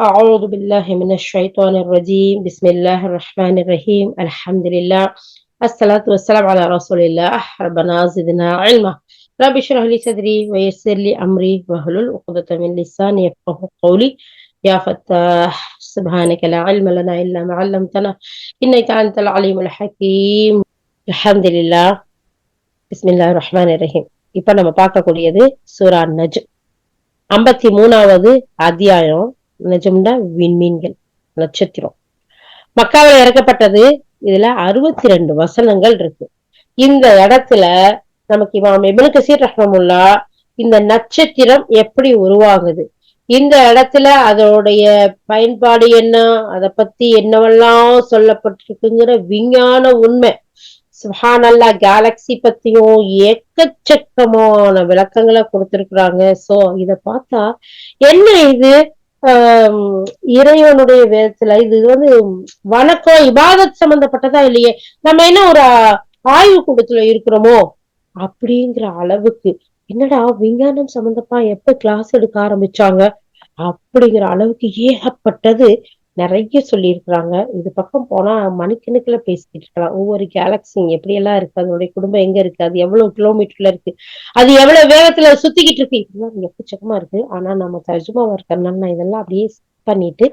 أعوذ بالله من الشيطان الرجيم بسم الله الرحمن الرحيم الحمد لله الصلاة والسلام على رسول الله ربنا زدنا علما رب اشرح لي صدري ويسر لي أمري واحلل عقدة من لساني يفقه قولي يا فتاح سبحانك لا علم لنا إلا ما علمتنا إنك أنت العليم الحكيم الحمد لله بسم الله الرحمن الرحيم இப்ப நம்ம பார்க்கக்கூடியது சூரா நஜ் ஐம்பத்தி மூணாவது அத்தியாயம் நிஜம்னா விண்மீன்கள் நட்சத்திரம். மக்காவில் இறக்கப்பட்டது இதுல அறுபத்தி ரெண்டு வசனங்கள் இருக்கு. இந்த இடத்துல நமக்கு இமாம் இபனு கசீர் ரஹ்மமுல்லா இந்த நட்சத்திரம் எப்படி உருவாகுது? இந்த இடத்துல அதோடைய பயன்பாடு என்ன? அதை பத்தி என்னவெல்லாம் சொல்லப்பட்டிருக்குங்கிற விஞ்ஞான உண்மை. சுஹானல்லா கேலக்சி பத்தியும் எக்கச்சக்கமான விளக்கங்களை கொடுத்திருக்கிறாங்க. சோ இத பார்த்தா என்ன இது? இறைவனுடைய வேதத்துல இது வந்து வணக்கம் இபாதத் சம்பந்தப்பட்டதா இல்லையே? நம்ம என்ன ஒரு ஆய்வு கூடத்துல இருக்கிறோமோ? அப்படிங்கிற அளவுக்கு. என்னடா விஞ்ஞானம் சம்பந்தப்பா எப்ப கிளாஸ் எடுக்க ஆரம்பிச்சாங்க? அப்படிங்கிற அளவுக்கு ஏகப்பட்டது நிறைய சொல்லியிருக்கிறாங்க. இது பக்கம் போனா மணிக்கணக்கில் பேசிக்கிட்டு இருக்கலாம். ஒவ்வொரு கேலக்சி எப்படி எல்லாம் இருக்கு? அதனுடைய குடும்பம் எங்க இருக்கு? அது எவ்வளவு கிலோமீட்டர்ல இருக்கு? அது எவ்வளவு வேகத்துல சுத்திக்கிட்டு இருக்கு? இதெல்லாம் எக்கச்சக்கமா இருக்கு. ஆனா நம்ம தர்ஜுமாவா இருக்கிறனால இதெல்லாம் அப்படியே பண்ணிட்டு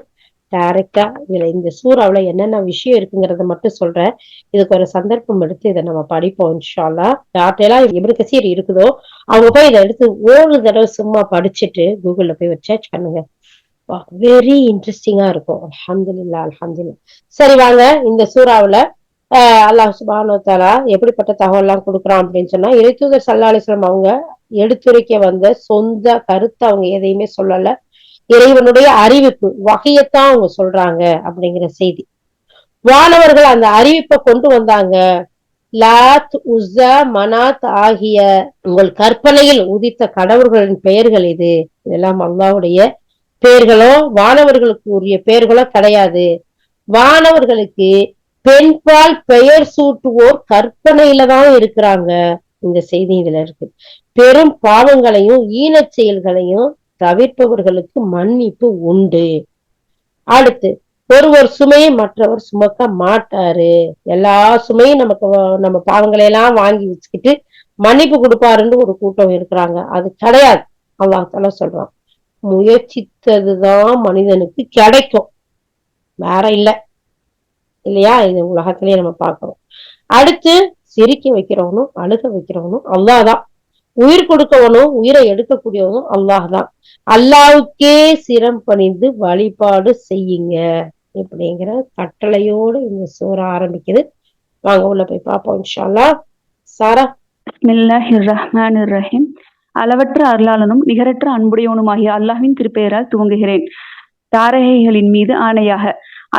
டைரக்டா இதுல இந்த சூறாவுல என்னென்ன விஷயம் இருக்குங்கிறத மட்டும் சொல்றேன். இதுக்கு ஒரு சந்தர்ப்பம் எடுத்து இதை நம்ம படிப்போம் இன்ஷால்லா யார்ட்டையெல்லாம் எப்படி கசீர் இருக்குதோ அவங்க போய் இதை எடுத்து ஒரு தடவை சும்மா படிச்சுட்டு கூகுள்ல போய் ஒரு சர்ச் பண்ணுங்க. வெரி இன்ட்ரெஸ்டிங்கா இருக்கும். அலமதுல்லா அலமதுல்லா சரி வாங்க இந்த சூறாவுல அல்லாஹ் சுபானோ தாலா எப்படிப்பட்ட தகவல் எல்லாம் கொடுக்குறான் அப்படின்னு சொன்னா இறைத்தூதர் சல்லா அலிஸ்லாம் அவங்க எடுத்துரைக்க வந்த சொந்த கருத்தை அவங்க எதையுமே சொல்லல. இறைவனுடைய அறிவிப்பு வகையத்தான் அவங்க சொல்றாங்க அப்படிங்கிற செய்தி. வானவர்கள் அந்த அறிவிப்பை கொண்டு வந்தாங்க. லாத் உஸ்ஸா மனாத் ஆகிய உங்கள் கற்பனையில் உதித்த கடவுள்களின் பெயர்கள் இது. இதெல்லாம் அல்லாவுடைய பெயர்களோ வானவர்களுக்கு உரிய பெயர்களோ கிடையாது. வானவர்களுக்கு பெண்பால் பெயர் சூட்டுவோர் கற்பனையில தான் இருக்கிறாங்க. இந்த செய்தி இதுல இருக்கு. பெரும் பாவங்களையும் ஈனச் செயல்களையும் தவிர்ப்பவர்களுக்கு மன்னிப்பு உண்டு. அடுத்து ஒருவர் சுமையை மற்றவர் சுமக்க மாட்டாரு. எல்லா சுமையும் நமக்கு நம்ம பாவங்களை எல்லாம் வாங்கி வச்சுக்கிட்டு மன்னிப்பு கொடுப்பாருன்னு ஒரு கூட்டம் இருக்கிறாங்க. அது கிடையாது. அல்லாஹால சொல்றான். முயற்சித்ததுதான் மனிதனுக்கு கிடைக்கும். வேற இல்ல. இல்லையா? இது உலகத்திலேயே நம்ம பார்க்கிறோம். அடுத்து சிரிக்க வைக்கிறவனும் அழுக வைக்கிறவனும் அல்லாதான் உயிர் கொடுக்கவனும் உயிரை எடுக்கக்கூடியவனும் அல்லாஹ் தான் அல்லாவுக்கே சிரம் பணிந்து வழிபாடு செய்யுங்க அப்படிங்கிற கட்டளையோடு இந்த சோற ஆரம்பிக்குது. வாங்க உள்ள போய் பார்ப்போம் இன்ஷால்லா சாரா. ரஹ்மான் ரஹீம் அளவற்ற அருளாளனும் நிகரற்ற அன்புடையவனுமாகிய அல்லாஹின் திருப்பெயரால் துவங்குகிறேன். தாரகைகளின் மீது ஆணையாக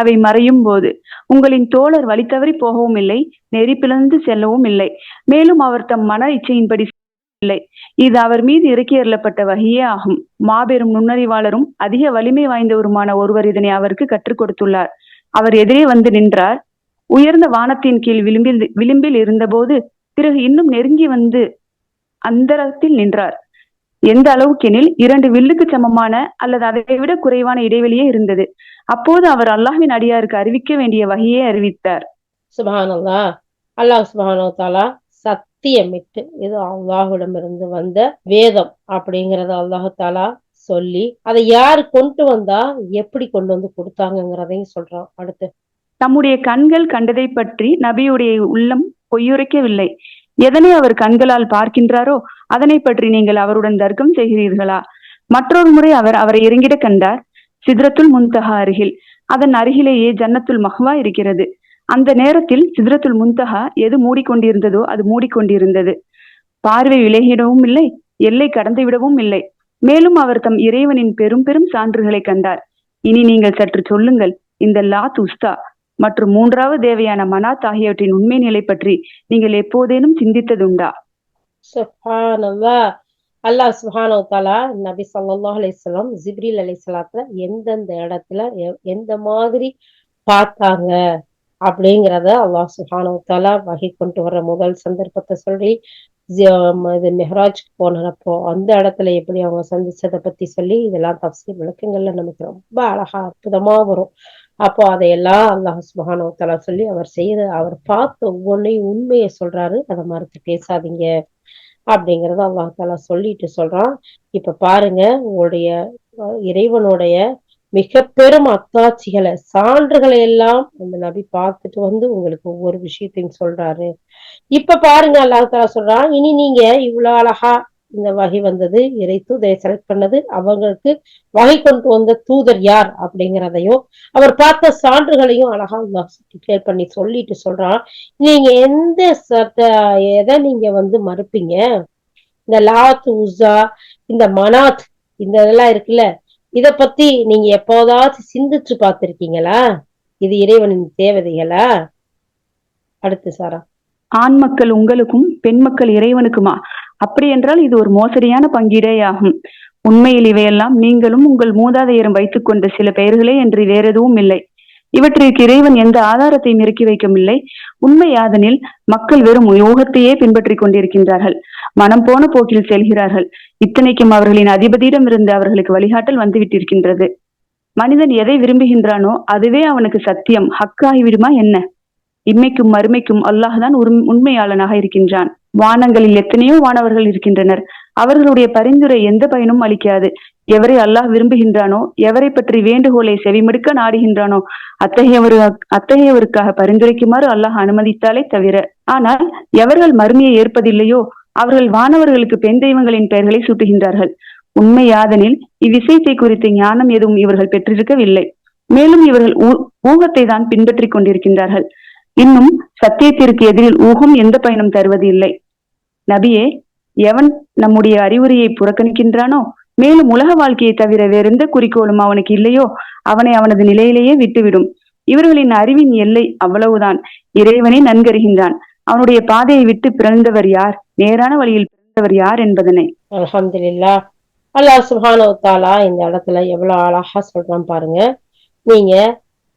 அவை மறையும் போது உங்களின் தோழர் வழி தவறி போகவும் இல்லை நெறி பிளந்து செல்லவும் இல்லை. மேலும் அவர் தம் மன இச்சையின்படி இல்லை. இது அவர் மீது இறக்கி அருளப்பட்ட வகையே ஆகும். மாபெரும் நுண்ணறிவாளரும் அதிக வலிமை வாய்ந்தவருமான ஒருவர் இதனை அவருக்கு கற்றுக் கொடுத்துள்ளார். அவர் எதிரே வந்து நின்றார். உயர்ந்த வானத்தின் கீழ் விளிம்பில் விளிம்பில் இருந்தபோது பிறகு இன்னும் நெருங்கி வந்து அந்தரத்தில் நின்றார். எந்த அளவுக்கெனில் இரண்டு வில்லுக்கு சமமான அல்லது அதை விட குறைவான இடைவெளியே இருந்தது. அப்போது அவர் அல்லாஹின் அடியாருக்கு அறிவிக்க வேண்டிய வகையே அறிவித்தார். சுபானல்லா அல்லாஹ் சுபானோ தாலா சத்தியமிட்டு இது அல்லாஹுடமிருந்து வந்த வேதம் அப்படிங்கறத அல்லாஹு தாலா சொல்லி அதை யாரு கொண்டு வந்தா எப்படி கொண்டு வந்து கொடுத்தாங்கிறதையும் சொல்றான் அடுத்து. தம்முடைய கண்கள் கண்டதை பற்றி நபியுடைய உள்ளம் பொய்யுரைக்கவில்லை. எதனை அவர் கண்களால் பார்க்கின்றாரோ அதனை பற்றி நீங்கள் அவருடன் தர்க்கம் செய்கிறீர்களா? மற்றொரு முறை அவர் அவரை இறங்கிட கண்டார். சித்ரத்துல் முன்தகா அருகில். அதன் அருகிலேயே ஜன்னத்துல் மஹ்வா இருக்கிறது. அந்த நேரத்தில் சித்ரத்துல் முன்தஹா எது மூடிக்கொண்டிருந்ததோ அது மூடிக்கொண்டிருந்தது. பார்வை விலகிடவும் இல்லை எல்லை கடந்து விடவும் இல்லை. மேலும் அவர் தம் இறைவனின் பெரும் பெரும் சான்றுகளை கண்டார். இனி நீங்கள் சற்று சொல்லுங்கள் இந்த லாத் உஸ்தா மற்றும் மூன்றாவது தேவையான மனாத் ஆகியவற்றின் உண்மை நிலை பற்றி நீங்கள் எப்போதேனும் சிந்தித்ததுண்டா? அல்லாஹ் சுஹானோ தாலா நபி சல்லாஹ் அலிஸ்லாம் ஜிப்ரில் அலிஸ்லாத்துல எந்தெந்த இடத்துல எந்த மாதிரி பார்த்தாங்க அப்படிங்கிறத அல்லாஹ் சுஹானோ தாலா வகை கொண்டு வர முதல் சந்தர்ப்பத்தை சொல்லி இது மெஹராஜ்க்கு போனப்போ அந்த இடத்துல எப்படி அவங்க சந்திச்சதை பத்தி சொல்லி இதெல்லாம் தப்சீர் விளக்கங்கள்ல நமக்கு ரொம்ப அழகா அற்புதமா வரும். அப்போ அதையெல்லாம் அல்லாஹ் சுபஹானஹு சொல்லி அவர் செய்யற அவர் பார்த்த ஒவ்வொன்றையும் உண்மையை சொல்றாரு. அதை மறுத்து பேசாதீங்க அப்படிங்கறத அல்லாஹ் சொல்லிட்டு சொல்றான். இப்ப பாருங்க உங்களுடைய இறைவனுடைய மிக பெரும் அத்தாட்சிகளை சான்றுகளை எல்லாம் அந்த நபி பார்த்துட்டு வந்து உங்களுக்கு ஒவ்வொரு விஷயத்தையும் சொல்றாரு. இப்ப பாருங்க அல்லாஹ் தாலா சொல்றான் இனி நீங்க இவ்வளவு அழகா இந்த வகை வந்தது இறை தூதரை செலக்ட் பண்ணது அவங்களுக்கு வகை கொண்டு வந்த தூதர் யார் அப்படிங்கிறதையும் அவர் பார்த்த சான்றுகளையும் அழகா டிக்ளேர் பண்ணி சொல்லிட்டு சொல்றான். நீங்க எந்த எதை நீங்க வந்து மறுப்பீங்க? இந்த லாத் உஸா இந்த மனாத் இந்த இதெல்லாம் இருக்குல்ல இத பத்தி நீங்க எப்போதாவது சிந்திச்சு பார்த்திருக்கீங்களா? இது இறைவனின் தேவதைகளா? அடுத்து சாரா. ஆண் மக்கள் உங்களுக்கும் பெண் மக்கள் இறைவனுக்குமா? அப்படி என்றால் இது ஒரு மோசடியான பங்கீடேயாகும். உண்மையில் இவையெல்லாம் நீங்களும் உங்கள் மூதாதையரும் வைத்துக் கொண்ட சில பெயர்களே என்று வேற எதுவும் இல்லை. இவற்றிற்கு இறைவன் எந்த ஆதாரத்தையும் இறக்கி வைக்கவில்லை? உண்மை யாதனில் மக்கள் வெறும் யோகத்தையே பின்பற்றிக் கொண்டிருக்கின்றார்கள். மனம் போன போக்கில் செல்கிறார்கள். இத்தனைக்கும் அவர்களின் அதிபதியிடம் இருந்து அவர்களுக்கு வழிகாட்டல் வந்துவிட்டிருக்கின்றது. மனிதன் எதை விரும்புகின்றானோ அதுவே அவனுக்கு சத்தியம். ஹக்காகிவிடுமா என்ன? இம்மைக்கும் மறுமைக்கும் அல்லாஹ் தான் உண்மையாளனாக இருக்கின்றான். வானங்களில் எத்தனையோ வானவர்கள் இருக்கின்றனர். அவர்களுடைய பரிந்துரை எந்த பயனும் அளிக்காது. எவரை அல்லாஹ் விரும்புகின்றானோ எவரை பற்றி வேண்டுகோளை செவிமடுக்க நாடுகின்றானோ அத்தகையவரு அத்தகையவருக்காக பரிந்துரைக்குமாறு அல்லாஹ் அனுமதித்தாலே தவிர. ஆனால் எவர்கள் மருமையை ஏற்பதில்லையோ அவர்கள் வானவர்களுக்கு பெண் தெய்வங்களின் பெயர்களை சூட்டுகின்றார்கள். உண்மை யாதனில் இவ்விஷயத்தை குறித்த ஞானம் எதுவும் இவர்கள் பெற்றிருக்கவில்லை. மேலும் இவர்கள் ஊகத்தை தான் பின்பற்றிக் கொண்டிருக்கின்றார்கள். இன்னும் சத்தியத்திற்கு எதிரில் ஊகம் எந்த பயனும் தருவது இல்லை நபியே எவன் நம்முடைய அறிவுரையை புறக்கணிக்கின்றானோ மேலும் உலக வாழ்க்கையை தவிர வேறெந்த குறிக்கோளும் அவனுக்கு இல்லையோ அவனை அவனது நிலையிலேயே விட்டுவிடும். இவர்களின் அறிவின் எல்லை அவ்வளவுதான். இறைவனை நன்கறிகின்றான். அவனுடைய பாதையை விட்டு பிறந்தவர் யார்? நேரான வழியில் பிறந்தவர் யார் என்பதனை. அலமதுல்லா அல்லாஹ் சுப்ஹானஹு இந்த இடத்துல எவ்வளவு அழகா சொல்றான் பாருங்க. நீங்க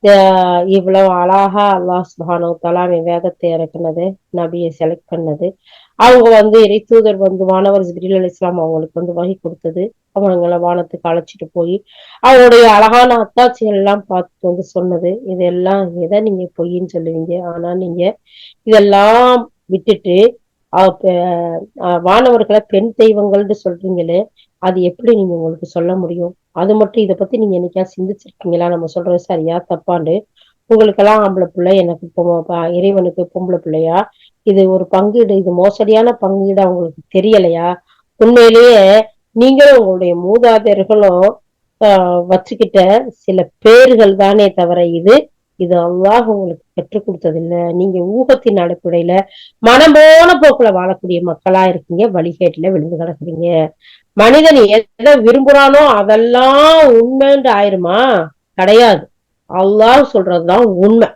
அஹ் இவ்வளவு அழகா அல்லாஹ் சுப்ஹானஹு வ வேதத்தை இறக்குனது நபியை செலக்ட் பண்ணது. அவங்க வந்து இறை தூதர் வந்து வானவர் ஜிப்ரீல் அலி இஸ்லாம் அவங்களுக்கு வந்து வகை கொடுத்தது. அவங்கள வானத்துக்கு அழைச்சிட்டு போய் அவங்களுடைய அழகான அத்தாட்சிகள் எல்லாம் பார்த்துட்டு வந்து சொன்னது. இதெல்லாம் எதை நீங்க பொய்ன்னு சொல்லுவீங்க? ஆனா நீங்க இதெல்லாம் விட்டுட்டு வானவர்களை பெண் தெய்வங்கள்னு சொல்றீங்களே அது எப்படி நீங்க உங்களுக்கு சொல்ல முடியும்? அது மட்டும் இதை பத்தி நீங்க என்னைக்கா சிந்திச்சிருக்கீங்களா? நம்ம சொல்றது சரியா தப்பாண்டு உங்களுக்கெல்லாம் ஆம்பளை பிள்ளை எனக்கு இறைவனுக்கு பொம்பளை பிள்ளையா? இது ஒரு பங்கீடு இது மோசடியான பங்கீடு அவங்களுக்கு தெரியலையா? உண்மையிலேயே நீங்களும் உங்களுடைய மூதாதையர்களும் ஆஹ் வச்சுக்கிட்ட சில பேர்கள் தானே தவிர இது இது அல்லாஹ் உங்களுக்கு கற்றுக் கொடுத்தது இல்ல நீங்க ஊகத்தின் அடிப்படையில மனம் போன போக்குல வாழக்கூடிய மக்களா இருக்கீங்க வழிகேட்டுல விழுந்து கிடக்குறீங்க. மனிதன் எதை விரும்புறானோ அதெல்லாம் உண்மைன்னு ஆயிருமா? கிடையாது. அல்லாஹ் சொல்றதுதான் உண்மை.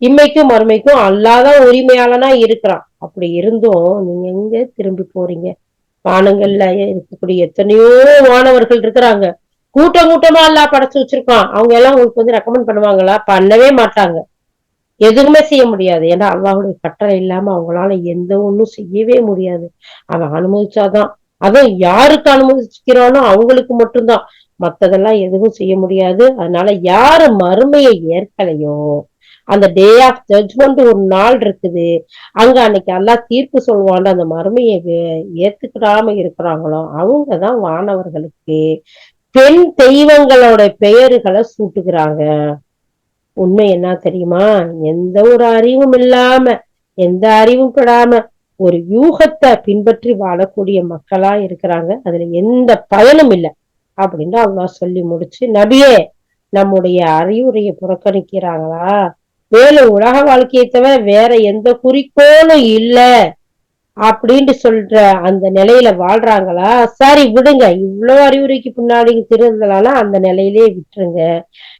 இம்மைக்கும் மறுமைக்கும் அல்லாதான் உரிமையாளனா இருக்கிறான். அப்படி இருந்தும் நீங்க எங்க திரும்பி போறீங்க? வானங்கள்ல இருக்கக்கூடிய எத்தனையோ மாணவர்கள் இருக்கிறாங்க. கூட்டம் கூட்டமா எல்லாம் படைச்சு வச்சிருக்கான். அவங்க எல்லாம் உங்களுக்கு வந்து ரெக்கமெண்ட் பண்ணுவாங்களா? பண்ணவே மாட்டாங்க. எதுவுமே செய்ய முடியாது. ஏன்னா அல்லாவுடைய கட்டளை இல்லாம அவங்களால எந்த ஒண்ணும் செய்யவே முடியாது. அவன் அனுமதிச்சாதான். அதுவும் யாருக்கு அனுமதிக்கிறானோ அவங்களுக்கு மட்டும்தான். மத்ததெல்லாம் எதுவும் செய்ய முடியாது. அதனால யாரு மறுமையை ஏற்கலையோ அந்த டே ஆஃப் ஜட்ஜ்மெண்ட் ஒரு நாள் இருக்குது. அங்க அன்னைக்கு எல்லாம் தீர்ப்பு சொல்லுவான்னு அந்த மறுமையை ஏத்துக்கிடாம இருக்கிறாங்களோ அவங்கதான் வானவர்களுக்கு பெண் தெய்வங்களோட பெயர்களை சூட்டுகிறாங்க. உண்மை என்ன தெரியுமா? எந்த ஒரு அறிவும் இல்லாம எந்த அறிவும் படாம ஒரு யூகத்தை பின்பற்றி வாழக்கூடிய மக்களா இருக்கிறாங்க. அதுல எந்த பயனும் இல்லை. அப்படின்னு அவங்க சொல்லி முடிச்சு நபியே நம்முடைய அறிவுரையை புறக்கணிக்கிறாங்களா? மேலும் உலக வாழ்க்கையை தவிர வேற எந்த குறிக்கோளும் இல்ல அப்படின்ட்டு சொல்ற அந்த நிலையில வாழ்றாங்களா? சரி விடுங்க. இவ்வளவு அறிவுரைக்கு பின்னாடி திருந்தலானா அந்த நிலையிலே விட்டுருங்க.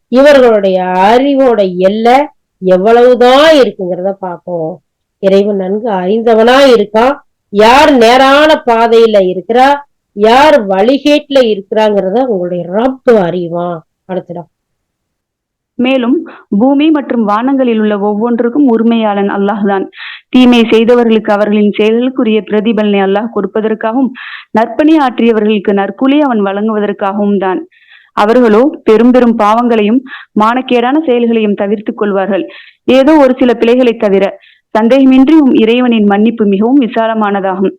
இவர்களுடைய அறிவோட எல்லை எவ்வளவுதான் இருக்குங்கிறத பார்ப்போம். இறைவன் நன்கு அறிந்தவனா இருக்கான். யார் நேரான பாதையில இருக்கிறா? யார் வழிகேட்டுல இருக்கிறாங்கிறத உங்களுடைய ரப்பு அறிவான். அடுத்தடா மேலும் பூமி மற்றும் வானங்களில் உள்ள ஒவ்வொன்றுக்கும் உரிமையாளன் அல்லாஹ்தான். தீமை செய்தவர்களுக்கு அவர்களின் செயல்களுக்குரிய பிரதிபலனை அல்லாஹ் கொடுப்பதற்காகவும் நற்பணி ஆற்றியவர்களுக்கு நற்கூலி அவன் வழங்குவதற்காகவும் தான். அவர்களோ பெரும் பெரும் பாவங்களையும் மானக்கேடான செயல்களையும் தவிர்த்துக் கொள்வார்கள். ஏதோ ஒரு சில பிழைகளை தவிர சந்தேகமின்றி உம் இறைவனின் மன்னிப்பு மிகவும் விசாலமானதாகும்.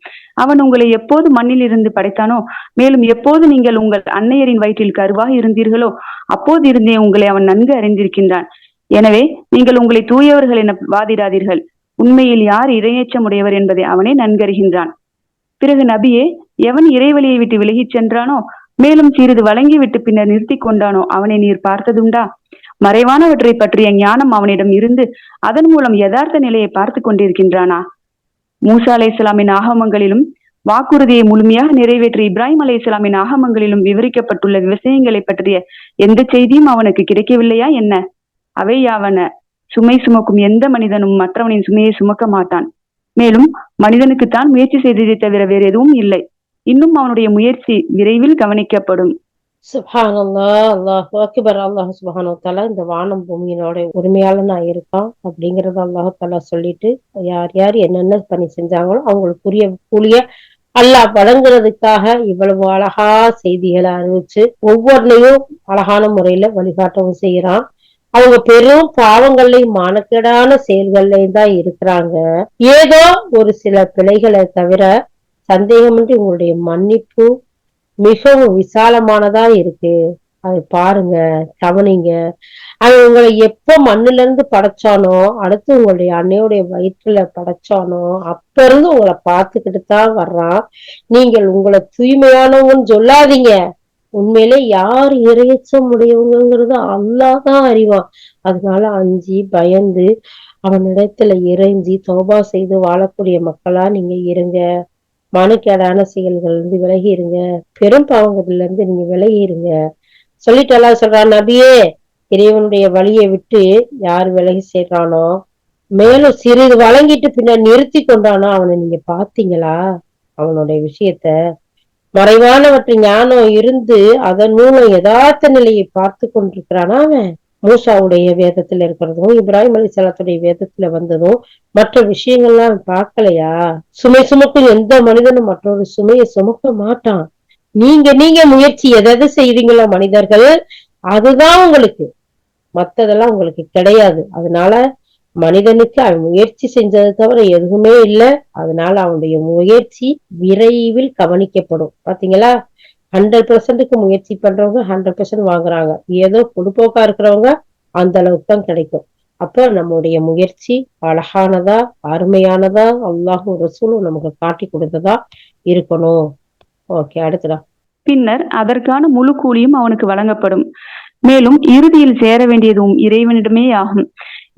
அவன் உங்களை எப்போது மண்ணில் இருந்து படைத்தானோ மேலும் எப்போது நீங்கள் உங்கள் அன்னையரின் வயிற்றில் கருவாக இருந்தீர்களோ அப்போது இருந்தே உங்களை அவன் நன்கு அறிந்திருக்கின்றான். எனவே நீங்கள் உங்களை தூயவர்கள் என வாதிடாதீர்கள். உண்மையில் யார் இரையேற்றமுடையவர் என்பதை அவனே நன்கறிகின்றான். பிறகு நபியே எவன் இறைவழியை விட்டு விலகிச் சென்றானோ மேலும் சிறிது வழங்கிவிட்டு பின்னர் நிறுத்தி கொண்டானோ அவனை நீர் பார்த்ததுண்டா? மறைவானவற்றை பற்றிய ஞானம் அவனிடம் இருந்து அதன் மூலம் யதார்த்த நிலையை பார்த்து கொண்டிருக்கின்றானா? மூசா அலை இஸ்லாமின் ஆகமங்களிலும் வாக்குறுதியை முழுமையாக நிறைவேற்றிய இப்ராஹிம் அலை இஸ்லாமின் ஆகமங்களிலும் விவரிக்கப்பட்டுள்ள விவசாயங்களை பற்றிய எந்த செய்தியும் அவனுக்கு கிடைக்கவில்லையா என்ன? அவை யாவன? சுமை சுமக்கும் எந்த மனிதனும் மற்றவனின் சுமையை சுமக்க மாட்டான். மேலும் மனிதனுக்குத்தான் முயற்சி செய்ததை தவிர வேறு எதுவும் இல்லை. இன்னும் அவனுடைய முயற்சி விரைவில் கவனிக்கப்படும். சுபானல்லா அல்லாஹு அக்பர் அல்லாஹு சுபானோ தலா இந்த வானம் பூமியினோட உரிமையாளனா இருக்கான் அப்படிங்கறத அல்லாஹு தலா சொல்லிட்டு யார் யார் என்னென்ன பணி செஞ்சாங்களோ அவங்களுக்குரிய கூலிய அல்லாஹ் வழங்குறதுக்காக இவ்வளவு அழகா செய்திகளை அறிவிச்சு ஒவ்வொன்றையும் அழகான முறையில வழிகாட்டவும் செய்யறான் அவங்க பெரும் பாவங்கள்லயும் மானக்கேடான செயல்கள்லயும் தான் இருக்கிறாங்க. ஏதோ ஒரு சில பிழைகளை தவிர சந்தேகமின்றி உங்களுடைய மன்னிப்பு மிகவும் விசாலமானதா இருக்கு. அது பாருங்க கவனிங்க. அது உங்களை எப்ப மண்ணுல இருந்து படைச்சானோ அடுத்து உங்களுடைய அன்னையுடைய வயிற்றுல படைச்சானோ அப்ப இருந்து உங்களை பார்த்துக்கிட்டு தான் வர்றான். நீங்கள் உங்களை தூய்மையானவங்கன்னு சொல்லாதீங்க. உண்மையிலே யார் இறையச்ச முடியவங்கிறது அல்லாஹ் தான் அறிவான். அதனால அஞ்சி பயந்து அவனிடத்துல இறைஞ்சி தோபா செய்து வாழக்கூடிய மக்களா நீங்க இருங்க. மனுக்கேடான செயல்கள் இருந்து விலகி இருங்க பெரும் பாவங்கள்ல இருந்து நீங்க விலகி இருங்க சொல்லிட்டு சொல்றான் நபியே இறைவனுடைய வழியை விட்டு யார் விலகி சேர்றானோ மேலும் சிறிது வழங்கிட்டு பின்னர் நிறுத்தி கொண்டானோ அவனை நீங்க பாத்தீங்களா அவனுடைய விஷயத்த. மறைவானவற்றை ஞானம் இருந்து அதன் மூலம் யதார்த்த நிலையை பார்த்து கொண்டிருக்கிறானா அவன்? மூசாவுடைய வேதத்துல இருக்கிறதும் இப்ராஹிம் அலி சலாத்துடைய வேதத்துல வந்ததும் மற்ற விஷயங்கள்லாம் பார்க்கலையா? சுமை சுமக்கும் எந்த மனிதனும் மற்றொரு சுமையை சுமக்க மாட்டான். நீங்க நீங்க முயற்சி எதாவது செய்றீங்களோ மனிதர்கள்? அதுதான் உங்களுக்கு. மத்ததெல்லாம் உங்களுக்கு கிடையாது. அதனால மனிதனுக்கு அவன் முயற்சி செஞ்சதை தவிர எதுவுமே இல்லை. அதனால அவனுடைய முயற்சி விரைவில் கவனிக்கப்படும். பாத்தீங்களா? ஹண்ட்ரட் பெர்சன்ட்டுக்கு முயற்சி பண்றவங்க ஹண்ட்ரட் பெர்சன்ட் வாங்குறாங்க. ஏதோ பொதுப்போக்கா இருக்கிறவங்க அந்த அளவுக்கு தான் கிடைக்கும். அப்ப நம்முடைய முயற்சி அழகானதா அருமையானதா அல்லாஹும் ரசூலும் நமக்கு காட்டி கொடுத்ததா இருக்கணும். ஓகே அடுத்ததா. பின்னர் அதற்கான முழு கூலியும் அவனுக்கு வழங்கப்படும். மேலும் இறுதியில் சேர வேண்டியதும் இறைவனிடமே ஆகும்.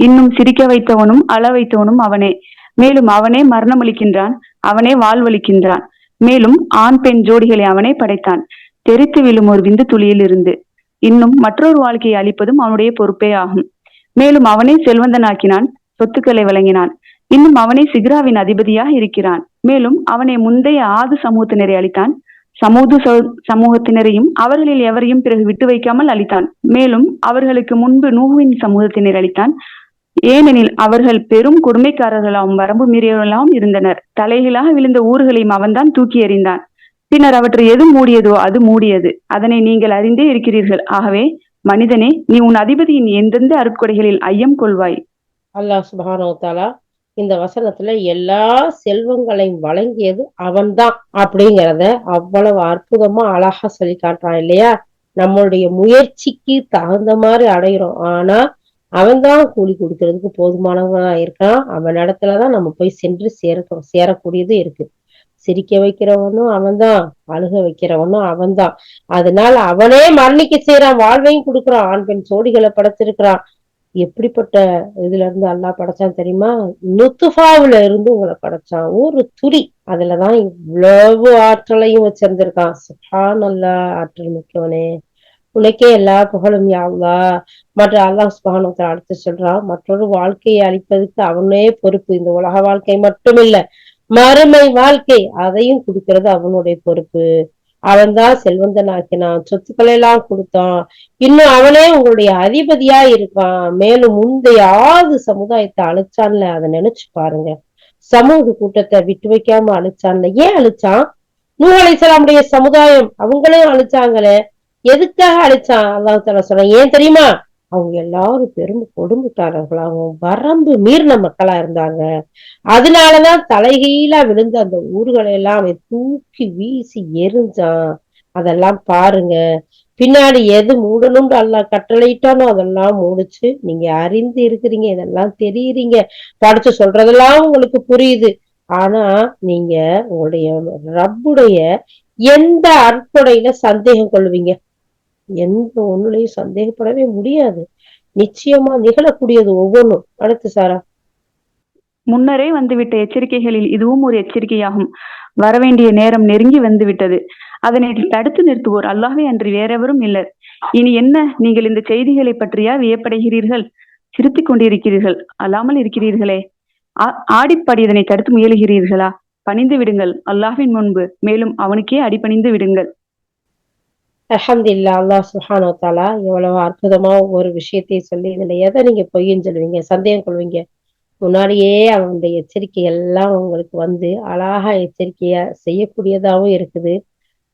இன்னும் சிரிக்க வைத்தவனும் அள வைத்தவனும் அவனே. மேலும் அவனே மரணமளிக்கின்றான் அவனே வாழ்வளிக்கின்றான். மேலும் ஆண் பெண் ஜோடிகளை அவனே படைத்தான். தெரித்து விழும் ஒரு விந்து துளியில் இருந்து. இன்னும் மற்றொரு வாழ்க்கையை அளிப்பதும் அவனுடைய பொறுப்பே ஆகும். மேலும் அவனே செல்வந்தனாக்கினான் சொத்துக்களை வழங்கினான். இன்னும் அவனே சிக்ராவின் அதிபதியாக இருக்கிறான். மேலும் அவனை முந்தைய ஆது சமூகத்தினரை அளித்தான் சமூக சமூகத்தினரையும் அவர்களில் எவரையும் பிறகு விட்டு வைக்காமல் அளித்தான் மேலும் அவர்களுக்கு முன்பு நூவின் சமூகத்தினர் அளித்தான் ஏனெனில் அவர்கள் பெரும் கொடுமைக்காரர்களாகவும் வரம்பு மீறியவர்களாகவும் இருந்தனர். தலைகளாக விழுந்த ஊர்களையும் அவன்தான் தூக்கி எறிந்தான். பின்னர் அவற்றை எது மூடியதோ அது மூடியது. அதனை நீங்கள் அறிந்தே இருக்கிறீர்கள். ஆகவே மனிதனே நீ உன் அதிபதியின் எந்தெந்த அருட்கொடைகளில் ஐயம் கொள்வாய்? அல்லாஹ் சுபானோதாலா இந்த வசனத்துல எல்லா செல்வங்களையும் வழங்கியது அவன்தான் அப்படிங்கிறத அவ்வளவு அற்புதமா அழகா சொல்லி காட்டுறான் இல்லையா? நம்மளுடைய முயற்சிக்கு தகுந்த மாதிரி அடையிறோம். ஆனா அவன்தான் கூலி கொடுக்கறதுக்கு போதுமானவனா இருக்கான். அவன் இடத்துலதான் நம்ம போய் சென்று சேர சேரக்கூடியது இருக்கு. சிரிக்க வைக்கிறவனும் அவன்தான் அழுக வைக்கிறவனும் அவன்தான். அதனால அவனே மரணிக்க செய்யறான் வாழ்வையும் கொடுக்குறான் ஆண் பெண் சோடிகளை படைச்சிருக்கிறான். எப்படிப்பட்ட இதுல இருந்து அல்லாஹ் படைச்சான் தெரியுமா? நுத்துஃபாவுல இருந்து உங்களை படைச்சான். ஒரு துளி. அதுலதான் இவ்வளவு ஆற்றலையும் வச்சிருந்திருக்கான். சுஹான் அல்லா ஆற்றல் மிக்கவனே. உனக்கே எல்லா புகழும் யாவ்லா மற்ற அல்லாஹ் சுபானத்தை அடுத்து சொல்றான் மற்றொரு வாழ்க்கையை அளிப்பதுக்கு அவனே பொறுப்பு. இந்த உலக வாழ்க்கை மட்டுமில்ல மறுமை வாழ்க்கை அதையும் கொடுக்கறது அவனுடைய பொறுப்பு. அவன் தான் செல்வந்தனாக்கினான். சொத்துக்களை எல்லாம் கொடுத்தான். இன்னும் அவனே உங்களுடைய அதிபதியா இருக்கான். மேலும் முந்தைய ஆறு சமுதாயத்தை அழிச்சான்ல அதை நினைச்சு பாருங்க. சமூக கூட்டத்தை விட்டு வைக்காம அழிச்சான்ல. ஏன் அழிச்சான்? நூ அலிசலாமுடைய சமுதாயம் அவங்களும் அழிச்சாங்களே. எதுக்காக அழிச்சான் அல்லாஹ் தாலா சொல்றான்? ஏன் தெரியுமா? அவங்க எல்லாரும் பெரும் கொடுமைக்காரர்களாகவும் வரம்பு மீறின மக்களா இருந்தாங்க. அதனாலதான் தலைகீழா விழுந்த அந்த ஊர்களை எல்லாம் தூக்கி வீசி எரிஞ்சான். அதெல்லாம் பாருங்க. பின்னாடி எது மூடணும்னு எல்லாம் கட்டளையிட்டானோ அதெல்லாம் மூடிச்சு. நீங்க அறிந்து இருக்கிறீங்க இதெல்லாம் தெரியுறீங்க. படிச்சு சொல்றதெல்லாம் உங்களுக்கு புரியுது. ஆனா நீங்க உங்களுடைய ரப்புடைய எந்த அற்புடையில சந்தேகம் கொள்வீங்க? எந்த ஒண்ணுலையும் சந்தேகப்படவே முடியாது. நிச்சயமா நிகழக்கூடியது ஒவ்வொன்றும். அடுத்து சாரா. முன்னரே வந்துவிட்ட எச்சரிக்கைகளில் இதுவும் ஒரு எச்சரிக்கையாகும். வரவேண்டிய நேரம் நெருங்கி வந்துவிட்டது. அதனை தடுத்து நிறுத்துவோர் அல்லாஹே அன்றி வேறெவரும் இல்லர். இனி என்ன? நீங்கள் இந்த செய்திகளை பற்றியா வியப்படைகிறீர்கள்? சிரித்துக் கொண்டிருக்கிறீர்கள். அல்லாமல் இருக்கிறீர்களே. ஆ- ஆடிப்பாடி இதனை தடுத்து முயலுகிறீர்களா? பணிந்து விடுங்கள். அல்லாஹின் முன்பு. மேலும் அவனுக்கே அடிபணிந்து விடுங்கள். அல்ஹம்துலில்லாஹ் அல்லாஹ் சுஹானோ தாலா எவ்வளவு அற்புதமா ஒரு விஷயத்தை சொல்லி இதுல எதை நீங்க பொய்ன்னு சொல்லுவீங்க சந்தேகம் கொள்வீங்க முன்னாடியே அவனுடைய எச்சரிக்கை எல்லாம் உங்களுக்கு வந்து அழகா எச்சரிக்கையா செய்யக்கூடியதாவும் இருக்குது.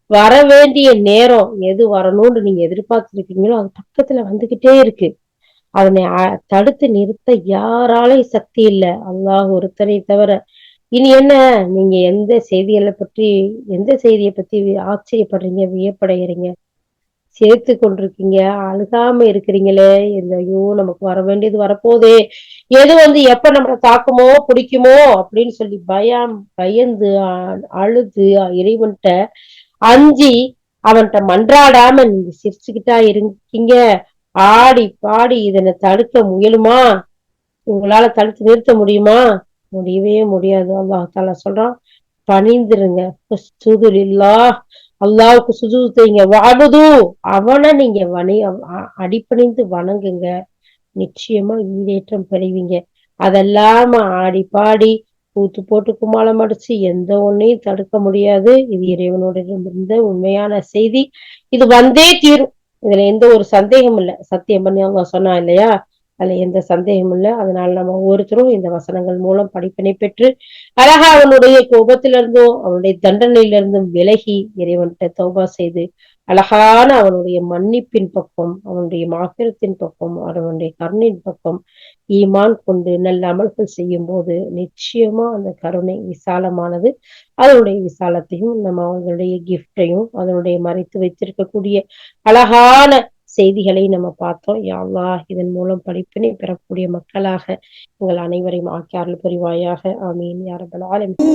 வர வேண்டிய நேரம் எது வரணும்னு நீங்க எதிர்பார்த்திருக்கீங்களோ அது பக்கத்துல வந்துகிட்டே இருக்கு. அதனை அ- தடுத்து நிறுத்த யாராலையும் சக்தி இல்லை. அல்லாஹ் ஒருத்தரை தவிர இனி என்ன? நீங்க எந்த செய்திகளை பற்றி எந்த செய்தியை பத்தி ஆச்சரியப்படுறீங்க வியப்படைகிறீங்க? சேர்த்து கொண்டிருக்கீங்க. அழுகாம இருக்கிறீங்களே. இந்த ஐயோ நமக்கு வர வேண்டியது வரப்போதே. எது வந்து எப்ப நம்மளை தாக்குமோ பிடிக்குமோ அப்படின்னு சொல்லி பயம் பயந்து அ- அழுது இறைவன்கிட்ட அஞ்சி அவன்கிட்ட மன்றாடாம நீங்க சிரிச்சுக்கிட்டா இருக்கீங்க. ஆடி பாடி இதனை தடுக்க முயலுமா? உங்களால தடுத்து நிறுத்த முடியுமா? முடியவே முடியாது. அல்லாஹால சொல்றான் பணிந்துருங்க. சுதுலில்லா அல்லாவுக்கு சுஜூது செய்யுங்க வாபுது அவனை நீங்க வணி அடிப்பணிந்து அடிபணிந்து வணங்குங்க. நிச்சயமா ஈடேற்றம் பெறுவீங்க. அதெல்லாம ஆடி பாடி கூத்து போட்டு கும்மாளம் அடிச்சு எந்த ஒன்னையும் தடுக்க முடியாது. இது இறைவனோட இருந்த உண்மையான செய்தி. இது வந்தே தீரும். இதுல எந்த ஒரு சந்தேகமும் இல்ல. சத்தியம் பண்ணி அவங்க சொன்னா இல்லையா? அதுல எந்த சந்தேகமும் இல்ல. அதனால நம்ம ஒவ்வொருத்தரும் இந்த வசனங்கள் மூலம் படிப்பினை பெற்று அழகா அவனுடைய கோபத்திலிருந்தும் அவனுடைய தண்டனையிலிருந்தும் விலகி இறைவன்கிட்ட தௌபா செய்து அழகான அவனுடைய மன்னிப்பின் பக்கம் அவனுடைய மாக்கிரத்தின் பக்கம் அவனுடைய கருணையின் பக்கம் ஈமான் கொண்டு நல்ல அமல்கள் செய்யும் போது நிச்சயமா அந்த கருணை விசாலமானது. அதனுடைய விசாலத்தையும் நம்ம அவங்களுடைய கிஃப்டையும் அதனுடைய மறைத்து வைத்திருக்கக்கூடிய அழகான செய்திகளை நம்ம பார்த்தோம். யா இதன் மூலம் படிப்பினை பெறக்கூடிய மக்களாக உங்கள் அனைவரையும் ஆக்கியாரல் புரிவாயாக. ஆமீன். யாரபல் ஆலமீன்